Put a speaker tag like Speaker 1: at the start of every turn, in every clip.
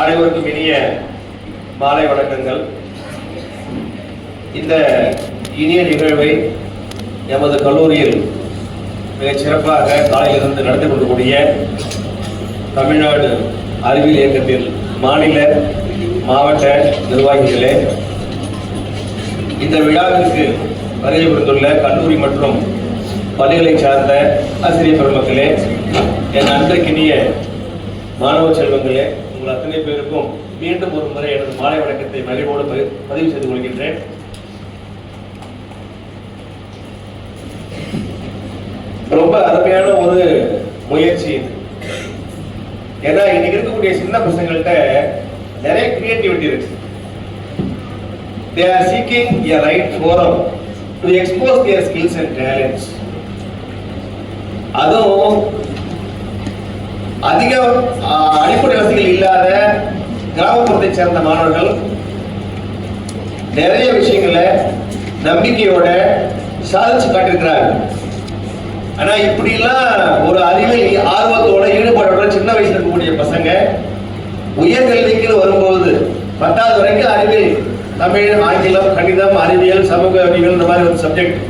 Speaker 1: அனைவருக்கும் இனிய மாலை வணக்கங்கள். இந்த இனிய நிகழ்வை எமது கல்லூரியில் மிகச் சிறப்பாக காலையிலிருந்து நடந்து கொள்ளக்கூடிய தமிழ்நாடு அறிவியல் இயக்கத்தில் மாநில மாவட்ட நிர்வாகிகளே இந்த விழாவிற்கு வருகை புரிந்துள்ள கல்லூரி மற்றும் பள்ளிகளை சார்ந்த ஆசிரியர் பெருமக்களே என் அன்றைக்கினிய மாணவ செல்வங்களே அத்தனை பேருக்கும் மீண்டும் ஒரு முறை எனது மாலை வணக்கத்தை மகிழ்வோடு பதிவு செய்து கொள்கின்றேன். ரொம்ப அருமையான ஒரு முயற்சி இது. ஏன்னா இன்னைக்கு இருக்கக்கூடிய சின்ன பசங்கள்கிட்ட நிறைய கிரியேட்டிவிட்டி இருக்கு. They are seeking a right forum to expose their skills and talents அதுவும் அதிக அடிப்படை வசதிகள் இல்லாத கிராமப்புறத்தை சேர்ந்த மாணவர்கள் நிறைய விஷயங்களை நம்பிக்கையோட சாதிச்சு காட்டியிருக்கிறாங்க. ஆனா இப்படிலாம் ஒரு அறிவை ஆர்வத்தோட ஈடுபாடோட சின்ன வயசுல இருக்கக்கூடிய பசங்க உயர்கல்விக்கு வரும்போது பத்தாவது வரைக்கும் அறிவியல் தமிழ் ஆங்கிலம் கணிதம் அறிவியல் சமூக அறிவியல் இந்த மாதிரி ஒரு சப்ஜெக்ட்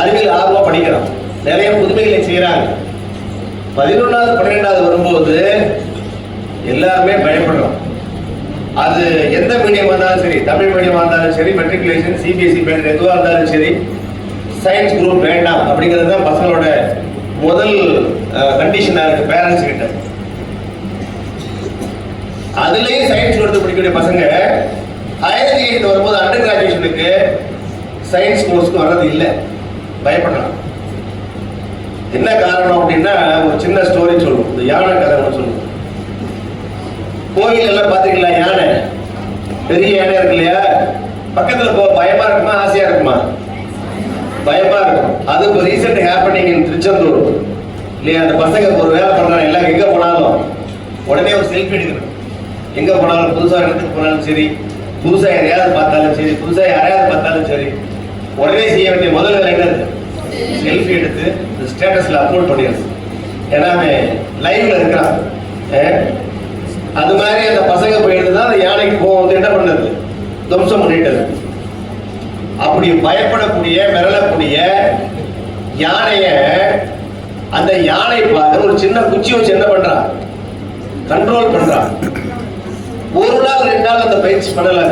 Speaker 1: அறிவியல் ஆர்வம் படிக்கிறோம். நிறைய புதுமைகளை செய்கிறாங்க பதினொன்றாவது பன்னிரெண்டாவது வரும்போது எல்லாருமே பயப்படுறோம். அது எந்த மீடியம் வந்தாலும் சரி தமிழ் மீடியம் வந்தாலும் சரி மெட்ரிகுலேஷன் சிபிஎஸ்சி பேண்ட் எதுவாக இருந்தாலும் சரி சயின்ஸ் குரூப் வேண்டாம் அப்படிங்கிறது தான் பசங்களோட முதல் கண்டிஷனாக இருக்குது பேரண்ட்ஸ் கிட்ட. அதுலேயும் சயின்ஸ் எடுத்து படிக்கக்கூடிய பசங்க ஹையர் எஜுகேஷன் வரும்போது அண்டர் கிராஜுவேஷனுக்கு சயின்ஸ் கோர்ஸ்க்கு வர்றது இல்லை. பயப்படலாம். என்ன காரணம் அப்படின்னா ஒரு சின்ன ஸ்டோரி சொல்லுவோம். இந்த யானை கதை ஒன்று சொல்லுவோம். கோயில் எல்லாம் பாத்தீங்களா யானை. பெரிய யானை இருக்கு இல்லையா? பக்கத்தில் போ பயமா இருக்குமா? ஆசையா இருக்குமா? பயமா இருக்கும். அது இப்போ ரீசெண்ட் ஹேப்பனிங் இன் திருச்செந்தூர். இல்லையா? அந்த பசங்க ஒரு வேலை பண்றாங்க. எல்லாம் எங்க போனாலும். உடனே ஒரு செல்ஃபி எடுக்கணும். எங்க போனாலும் புதுசா இடத்துக்கு போனாலும் சரி. புதுசா எதையாவது பார்த்தாலும் சரி. புதுசா யாரையாவது பார்த்தாலும் சரி. உடனே செய்ய வேண்டிய முதல் வேலை என்னது? செல்ஃபி எடுத்து ஸ்டேட்டஸ்ல அப்லோட் பண்ணிடுறது ஏன்னா அவன் லைவ்ல இருக்கிறான். அது மாதிரி அந்த பசங்க போயிட்டு தான் அந்த யானைக்கு போகும் வந்து என்ன பண்ணது? துவம்சம் பண்ணிட்டது. அப்படி பயப்படக்கூடிய மிரளக்கூடிய யானைய அந்த யானை பார்த்து ஒரு சின்ன குச்சி வச்சு என்ன பண்றான் கண்ட்ரோல் பண்றான் ஒரு நாள் ரெண்டு நாள் அந்த பயிற்சி பண்ணல.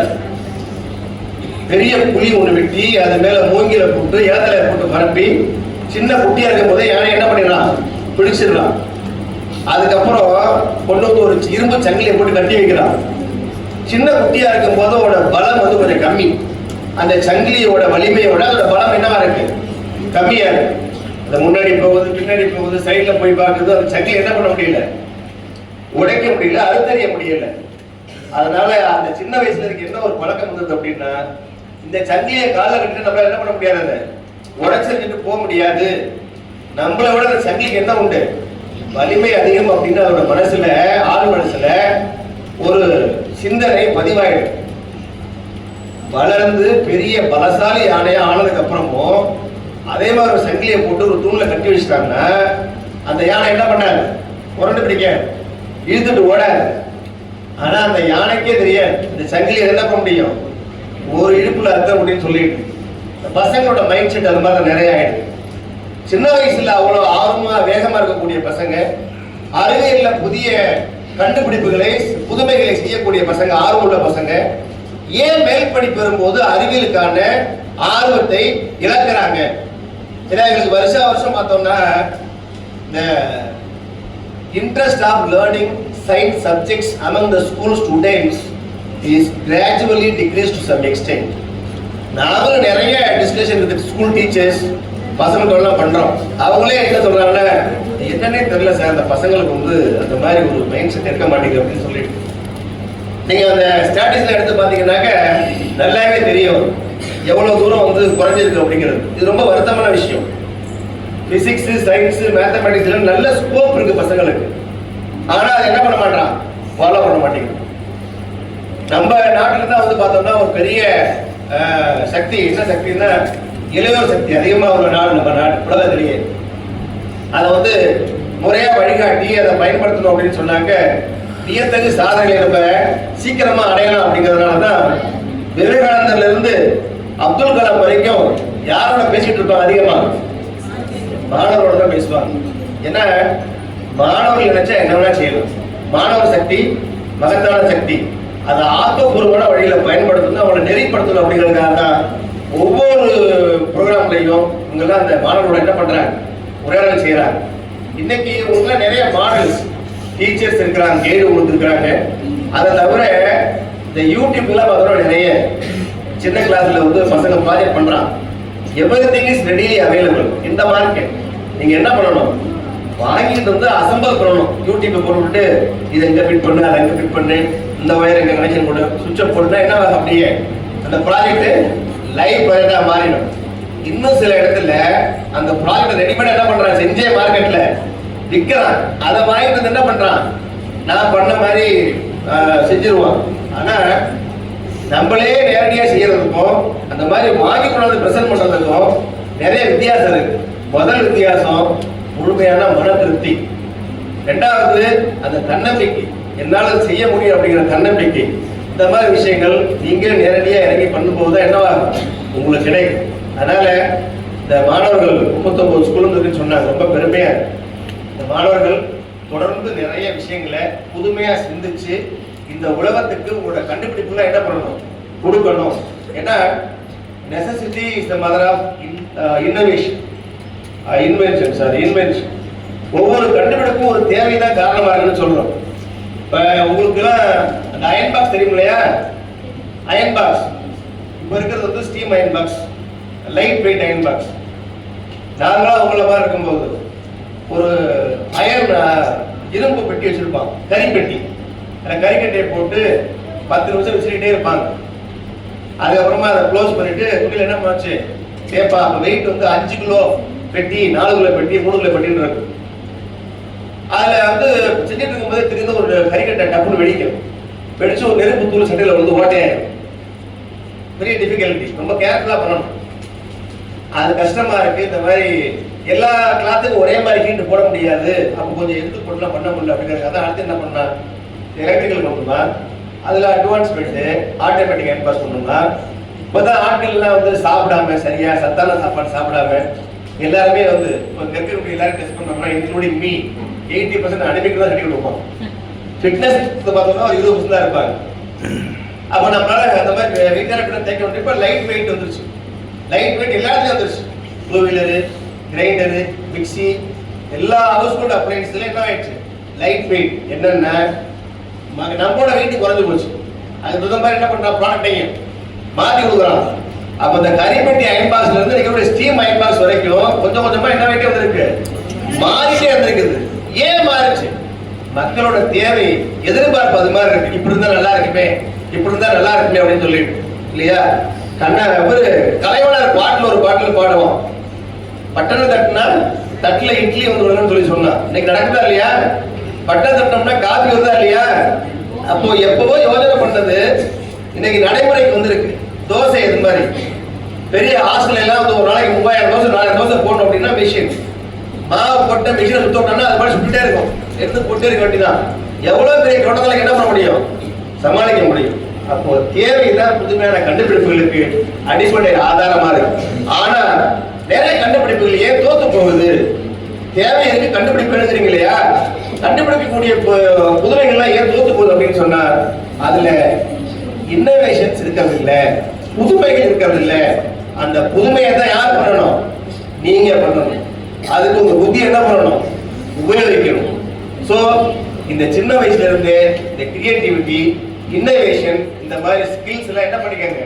Speaker 1: பெரிய புலி ஒன்று வெட்டி அது மேல மூங்கில போட்டு ஏதலை போட்டு பரப்பி சின்ன குட்டியா இருக்கும் போதே யானை என்ன பண்ணிடலாம்? பிடிச்சிடலாம் அதுக்கப்புறம் கொண்டு வந்து ஒரு இரும்பு சங்கிலியை போட்டு கட்டி வைக்கிறான் சின்ன குட்டியா இருக்கும் போது அதோட பலம் வந்து கொஞ்சம் கம்மி. அந்த சங்கிலியோட வலிமையோட அதோட பலம் என்னவா இருக்கு? கம்மியா இருக்கு. அந்த முன்னாடி போகுது பின்னாடி போகுது சைடுல போய் பார்க்குறது அந்த சங்கிலி என்ன பண்ண முடியல? உடைக்க முடியல அறுத்தறிய முடியல. அதனால அந்த சின்ன வயசுல இருக்கு என்ன ஒரு பழக்கம் வந்தது அப்படின்னா இந்த சங்கிலியை காலை கட்டிட்டு நம்மளால என்ன பண்ண முடியாது அதை போக முடியாது. நம்மளை விட அந்த சங்கிக்கு என்ன உண்டு? வலிமை அதிகம் அப்படின்னு அவரோட மனசுல ஆள் மனசுல ஒரு சிந்தனை பதிவாயிடும். வளர்ந்து பெரிய பலசாலி யானையா ஆனதுக்கு அப்புறமும் அதே மாதிரி ஒரு சங்கிலியை போட்டு ஒரு தூண்ல கட்டி வச்சுட்டாங்கன்னா அந்த யானை என்ன பண்ணாது? உரண்டு பிடிக்க. இழுத்துட்டு ஓடாது. ஆனா அந்த யானைக்கே தெரியாது. இந்த சங்கிலியை என்ன பண்ண முடியும்? ஒரு இடுப்புல அர்த்தம் அப்படின்னு சொல்லிட்டு. பசங்களோட மைண்ட் செட் அது மாதிரி நிறைய ஆயிடுது. சின்ன வயசுல அவ்வளோ ஆர்வமா வேகமா இருக்கக்கூடிய பசங்க அறிவியல்ல புதிய கண்டுபிடிப்புகளை புதுமைகளை செய்யக்கூடிய பசங்க ஆர்வமுள்ள பசங்க ஏன் மேல் படிப்பு வரும்போது அறிவியலுக்கான ஆர்வத்தை இழக்கிறாங்க? ஏன்னா எங்களுக்கு வருஷ வருஷம் பார்த்தோம்னா இந்த interest of learning science subjects among the school students is gradually decrease to some extent நானும் நிறைய டிஸ்கஷன் இருக்குது. ஸ்கூல் டீச்சர்ஸ் பசங்களோடலாம் பண்ணுறோம் அவங்களே என்ன சொல்கிறாங்கன்னா என்னன்னே தெரியல சார் அந்த பசங்களுக்கு வந்து அந்த மாதிரி ஒரு மைண்ட் செட் இருக்க மாட்டேங்குது அப்படின்னு சொல்லிட்டு. நீங்கள் அந்த ஸ்டாட்டிஸ்ல எடுத்து பார்த்தீங்கன்னாக்க நல்லாவே தெரியும். எவ்வளோ தூரம் வந்து குறைஞ்சிருக்கு அப்படிங்கிறது. இது ரொம்ப வருத்தமான விஷயம். ஃபிசிக்ஸு சயின்ஸ் மேத்தமெட்டிக்ஸ்ல நல்ல ஸ்கோப் இருக்கு பசங்களுக்கு. ஆனா அது என்ன பண்ண மாட்டான் ஃபாலோ பண்ண மாட்டேங்குது. நம்ம நாட்டில் தான் வந்து பார்த்தோம்னா ஒரு பெரிய சக்தி என்ன சக்தின்னா இளையோர் சக்தி அதிகமாக உள்ள நாடு நம்ம நாடு உலகத்திலேயே. அதை வந்து முறையாக வழிகாட்டி அதை பயன்படுத்தணும் அப்படின்னு சொன்னாக்க வியத்தகு சாதனைகளை நம்ம சீக்கிரமாக அடையலாம் அப்படிங்கிறதுனால தான் விவேகானந்தர்லேருந்து அப்துல் கலாம் வரைக்கும் யாரோட பேசிட்டு இருப்பாங்க அதிகமாக மாணவரோட தான் பேசுவாங்க. ஏன்னா மாணவர்கள் நினைச்சா என்ன வேணா செய்யலாம். மாணவர் சக்தி மகத்தான சக்தி. அதை ஆக்கப்பூர்வமான வழியில பயன்படுத்தணும் அவங்களை நெறிப்படுத்தணும் அப்படிங்கிறதுக்காக தான் ஒவ்வொரு ப்ரோக்ராம்லையும் இவங்கெல்லாம் அந்த மாணவர்களோட என்ன பண்றாங்க? உரையாடல் செய்யறாங்க இன்னைக்கு உங்களை நிறைய மாடல்ஸ் டீச்சர்ஸ் இருக்கிறாங்க கைடு கொடுத்துருக்குறாங்க. அதை தவிர இந்த யூடியூப்லாம் பார்த்தோம்னா நிறைய சின்ன கிளாஸ்ல வந்து பசங்க ப்ராஜெக்ட் பண்ணுறான் everything is readily available இந்த மார்க்கெட் நீங்க என்ன பண்ணணும்? வாங்கிட்டு வந்து அசம்பிள் பண்ணணும். யூடியூப்பை போட்டுவிட்டு இதை இங்கே ஃபிட் பண்ணு அதை இங்கே ஃபிட் பண்ணு. இந்த ஒயர் இங்கே கனெக்ஷன் போடு சுவிட்ச் போட்டுனா என்ன ஆகும்? அப்படியே அந்த ப்ராஜெக்ட் லைவ் ப்ராஜெக்டாக மாறிடும். இன்னும் சில இடத்துல அந்த ப்ராஜெக்ட் ரெடிமேட் என்ன பண்ணுறான் செஞ்சே மார்க்கெட்டில் விற்கிறான் அதை வாங்கிட்டு வந்து என்ன பண்ணுறான் நான் பண்ண மாதிரி செஞ்சிருவான். ஆனால் நம்மளே நேரடியாக செய்யறதுக்கும் அந்த மாதிரி வாங்கி கொண்டாந்து பிரசன்ட் பண்ணுறதுக்கும் நிறைய வித்தியாசம் இருக்கு. முதல் வித்தியாசம் முழுமையான மன திருப்தி ரெண்டாவது அந்த தன்னம்பிக்கை. என்னால் செய்ய முடியும் அப்படிங்கிற தன்னம்பிக்கை. இந்த மாதிரி விஷயங்கள் நீங்க நேரடியாக இறங்கி பண்ணும்போது தான் என்னவாகும் உங்களுக்கு கிடைக்கும். அதனால இந்த மாணவர்கள் முப்பத்தொம்பது ஸ்கூலும் இருக்குன்னு சொன்னாங்க. ரொம்ப பெருமையா இந்த மாணவர்கள் தொடர்ந்து நிறைய விஷயங்களை புதுமையா சிந்திச்சு இந்த உலகத்துக்கு உங்களோட கண்டுபிடிப்புல என்ன பண்ணணும்? கொடுக்கணும். ஏன்னா necessity is the mother of innovation invention sorry invention ஒவ்வொரு கண்டுபிடிப்பும் ஒரு தேவை தான் காரணமாக இருக்குன்னு சொல்றோம். இப்போ உங்களுக்குலாம் அந்த அயன் பாக்ஸ் தெரியும் இல்லையா அயன் பாக்ஸ் இப்போ இருக்கிறது வந்து steam iron box light weight iron box நாங்களாம் உங்களை மாதிரி இருக்கும்போது ஒரு அயன் இரும்பு பெட்டி வச்சுருப்பாங்க கறிப்பெட்டி அந்த கறிக்கட்டையை போட்டு பத்து நிமிஷம் வச்சுக்கிட்டே இருப்பாங்க. அதுக்கப்புறமா அதை க்ளோஸ் பண்ணிட்டு குட்டியில் என்ன பண்ணுச்சு கேப்பா அப்போ வெயிட் வந்து அஞ்சு கிலோ பெட்டி நாலு கிலோ பெட்டி மூணு கிலோ பெட்டின்னு இருக்கு. அதுல வந்து செஞ்சுட்டு இருக்கும்போது திடீர்னு ஒரு கறிக்கட்டை டப்புன்னு வெடிக்கும். வெடிச்சு ஒரு நெருப்பு தூள் சட்டையில வந்து ஓட்டே பெரிய டிஃபிகல்ட்டி ரொம்ப கேர்ஃபுல்லா பண்ணணும். அது கஷ்டமா இருக்கு. இந்த மாதிரி எல்லா கிளாத்துக்கும் ஒரே மாதிரி ஹீட் போட முடியாது. அப்போ கொஞ்சம் எடுத்து போட்டுலாம் பண்ண முடியல அப்படிங்கிறது அதான் அடுத்து என்ன பண்ணா எலக்ட்ரிக்கல் கொண்டு அதுல அட்வான்ஸ்மெண்ட் ஆட்டோமேட்டிக் ஹேண்ட் பாஸ் பண்ணணும்னா இப்போதான் ஆட்கள்லாம் வந்து சாப்பிடாம சரியா சத்தான சாப்பாடு சாப்பிடாம எல்லாருமே வந்து இப்போ இங்க இருக்கக்கூடிய எல்லாரும் டெஸ்ட் பண்ணோம்னா இன்க்ளூடிங் மீ எயிட்டி பர்சன்ட் அனிமிக்கு தான் கட்டி கொடுப்போம் ஃபிட்னஸ் பார்த்தோம்னா ஒரு இருபது பர்சன்ட் தான் இருப்பாங்க. அப்போ நம்மளால அந்த மாதிரி ரீகரெக்ட் தேய்க்க முடியும் இப்போ லைட் வெயிட் வந்துருச்சு. லைட் வெயிட் எல்லாத்துலையும் வந்துருச்சு. டூ வீலரு கிரைண்டரு மிக்ஸி எல்லா ஹவுஸ் ஹோல்ட் என்ன ஆயிடுச்சு. லைட் வெயிட் என்னென்ன? ம- நம்மளோட வெயிட் குறைஞ்சு போச்சு. அதுக்கு தகுந்த மாதிரி என்ன பண்ணுறா ப்ராடக்டையும் மாற்றி கொடுக்குறாங்க அப்ப இந்த கரிப்பட்டி அயன் பாக்ஸ்ல இருந்து நீங்க ஸ்டீம் அயன் பாக்ஸ் வரைக்கும் கொஞ்சம் கொஞ்சமா என்ன வெயிட் வந்திருக்கு? மாறிட்டே வந்திருக்குது. ஏன் மாறுச்சு? மக்களோட தேவை எதிர்பார்ப்பு அது மாதிரி இருக்கு. இப்படி இருந்தா நல்லா இருக்குமே இப்படி இருந்தா நல்லா இருக்குமே அப்படின்னு சொல்லிட்டு. இல்லையா? கண்ணா ஒரு கலைவனர் பாட்டில் ஒரு பாட்டில் பாடுவோம். பட்டணம் தட்டினா தட்டுல இட்லி வந்து சொல்லி சொன்னான். இன்னைக்கு நடக்குதா இல்லையா? பட்டம் தட்டினோம்னா காபி வருதா இல்லையா? அப்போ எப்பவோ யோசனை பண்ணது இன்னைக்கு நடைமுறைக்கு வந்திருக்கு. தோசை இது மாதிரி. பெரிய ஹாஸ்டல் எல்லாம் வந்து ஒரு நாளைக்கு மூவாயிரம் தோசை நாலாயிரம் தோசை போட்டோம் அப்படின்னா மிஷின் மாவு போட்ட மிஷினை சுத்தோம்னா அது மாதிரி சுட்டுட்டே இருக்கும். எடுத்து போட்டே இருக்க வேண்டியதான் எவ்வளவு பெரிய கொட்டத்தலைக்கு என்ன பண்ண முடியும்? சமாளிக்க முடியும். அப்போ தேவை தான் புதுமையான கண்டுபிடிப்புகளுக்கு அடிப்படை ஆதாரமா இருக்கு ஆனா நிறைய கண்டுபிடிப்புகள் ஏன் தோத்து போகுது? தேவை இருக்கு கண்டுபிடிப்பு எழுதுறீங்க இல்லையா? கண்டுபிடிக்கக்கூடிய பு- புதுமைகள்லாம் ஏன் தோத்து போகுது அப்படின்னு சொன்னா அதுல இன்னோவேஷன்ஸ் இருக்கிறது இல்ல புதுமைகள் இருக்கிறது இல்ல அந்த புதுமையை தான் யார் பண்ணணும்? நீங்க பண்ணணும். அதுக்கு உங்க புத்தி என்ன பண்ணணும்? உபயோகிக்கணும். சோ இந்த சின்ன வயசுல இருந்து இந்த கிரியேட்டிவிட்டி இன்னோவேஷன் இந்த மாதிரி ஸ்கில்ஸ் எல்லாம் என்ன பண்ணிக்கங்க?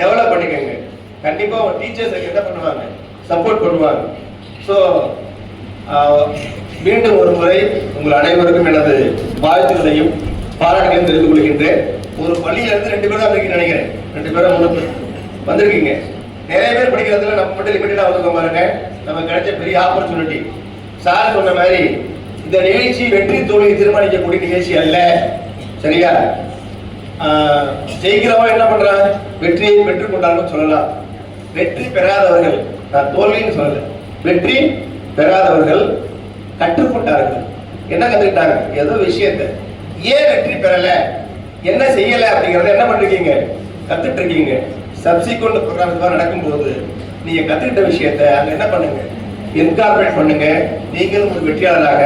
Speaker 1: டெவலப் பண்ணிக்கங்க. கண்டிப்பா உங்க டீச்சர்ஸ் என்ன பண்ணுவாங்க? சப்போர்ட் பண்ணுவாங்க. ஸோ மீண்டும் ஒரு முறை உங்கள் அனைவருக்கும் எனது வாழ்த்துக்களையும் பாராட்டுகளையும் தெரிந்து கொள்கின்றேன். ஒரு பள்ளியில இருந்து ரெண்டு பேரும் தான் நினைக்கிறேன். ரெண்டு பேரும் வந்திருக்கீங்க. நிறைய பேர் படிக்கிறதுல நம்ம மட்டும் லிமிட்டடா வந்துருக்க பாருங்க. நமக்கு கிடைச்ச பெரிய ஆப்பர்ச்சுனிட்டி சார் சொன்ன மாதிரி இந்த நிகழ்ச்சி வெற்றி தோல்வி தீர்மானிக்கக்கூடிய நிகழ்ச்சி அல்ல. சரியா? ஆஹ், ஜெயிக்கிறவன் என்ன பண்றான்? வெற்றியை பெற்றுக் கொண்டாலும் சொல்லலாம். வெற்றி பெறாதவர்கள் நான் தோல்வின்னு சொல்லல. வெற்றி பெறாதவர்கள் கற்றுக்கொண்டார்கள். என்ன கத்துக்கிட்டாங்க? ஏதோ விஷயத்தை. ஏன் வெற்றி பெறல? என்ன செய்யல அப்படிங்கறத என்ன பண்ணிருக்கீங்க? கத்துட்டு இருக்கீங்க. சப்சிக்வெண்ட் ப்ரோக்ராம் இதுவாக நடக்கும்போது நீங்க கத்துக்கிட்ட விஷயத்த அங்கே என்ன பண்ணுங்க? என்கார்பரேட் பண்ணுங்க. நீங்களும் ஒரு வெற்றியாளராக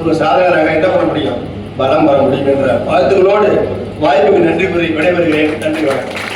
Speaker 1: ஒரு சாதகராக என்ன பண்ண முடியும்? பலம் வர முடியும் என்ற வாழ்த்துக்களோடு வாய்ப்புக்கு நன்றி கூறி விடைபெறுகிறேன். நன்றி வணக்கம்.